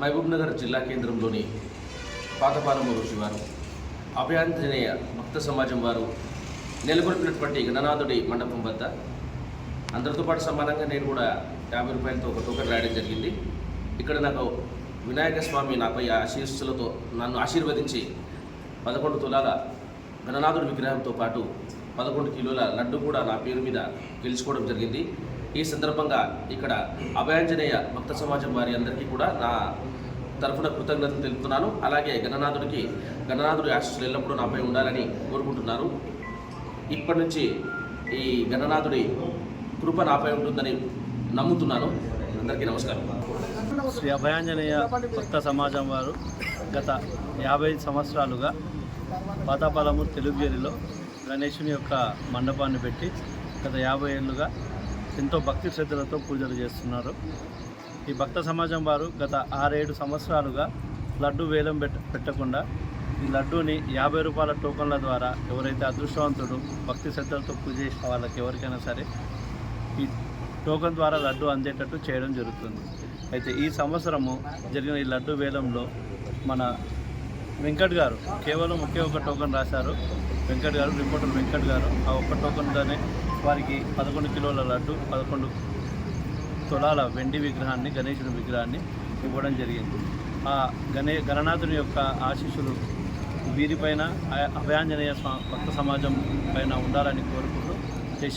మహబూబ్నగర్ జిల్లా కేంద్రంలోని పాతపాలమూరు శివారు. అభయాంజనేయ భక్త సమాజం వారు నెలకొల్పినటువంటి గణనాథుడి మండపం వద్ద. అందరితో పాటు సమానంగా నేను కూడా యాభై రూపాయలతో ఒక టోకెన్ రాయడం జరిగింది. ఇక్కడ నాకు వినాయక స్వామి నాపై ఆశీస్సులతో నన్ను ఆశీర్వదించి పదకొండు తులాల గణనాథుడి విగ్రహంతో పాటు పదకొండు కిలోల లడ్డు కూడా నా పేరు మీద గెలుచుకోవడం జరిగింది. ఈ సందర్భంగా ఇక్కడ అభయాంజనేయ భక్త సమాజం వారి అందరికీ కూడా నా తరఫున కృతజ్ఞతలు తెలుపుతున్నాను. అలాగే గణనాథుడికి గణనాథుడి ఆశస్సులు ఎల్లప్పుడూ నాపై ఉండాలని కోరుకుంటున్నాను. ఇప్పటి నుంచి ఈ గణనాథుడి కృప నాపై ఉంటుందని నమ్ముతున్నాను. అందరికీ నమస్కారం. శ్రీ అభయాంజనేయ భక్త సమాజం వారు గత యాభై సంవత్సరాలుగా పాతాపాలము తెలుగుగిరిలో గణేశుని యొక్క మండపాన్ని పెట్టి గత యాభై ఏళ్ళుగా ఎంతో భక్తి శ్రద్ధలతో పూజలు చేస్తున్నారు. ఈ భక్త సమాజం వారు గత ఆరేడు సంవత్సరాలుగా లడ్డు వేలం పెట్ట పెట్టకుండా ఈ లడ్డూని యాభై రూపాయల టోకన్ల ద్వారా ఎవరైతే అదృష్టవంతుడు భక్తి శ్రద్ధలతో పూజ చేసిన వాళ్ళకి ఎవరికైనా సరే ఈ టోకన్ ద్వారా లడ్డు అందేటట్టు చేయడం జరుగుతుంది. అయితే ఈ సంవత్సరము జరిగిన ఈ లడ్డు వేలంలో మన వెంకట్ గారు కేవలం ఒకే ఒక టోకన్ రాశారు. వెంకట్ గారు రిపోర్టర్ వెంకట్ గారు ఆ ఒక్క టోకన్తోనే వారికి పదకొండు కిలోల లడ్డు పదకొండు తులాల వెండి విగ్రహాన్ని గణేశుని విగ్రహాన్ని ఇవ్వడం జరిగింది. ఆ గణే గణనాథుని యొక్క ఆశీస్సులు వీరిపైన అభయాంజనేయ భక్త సమాజం పైన ఉండాలని కోరుకుంటూ జై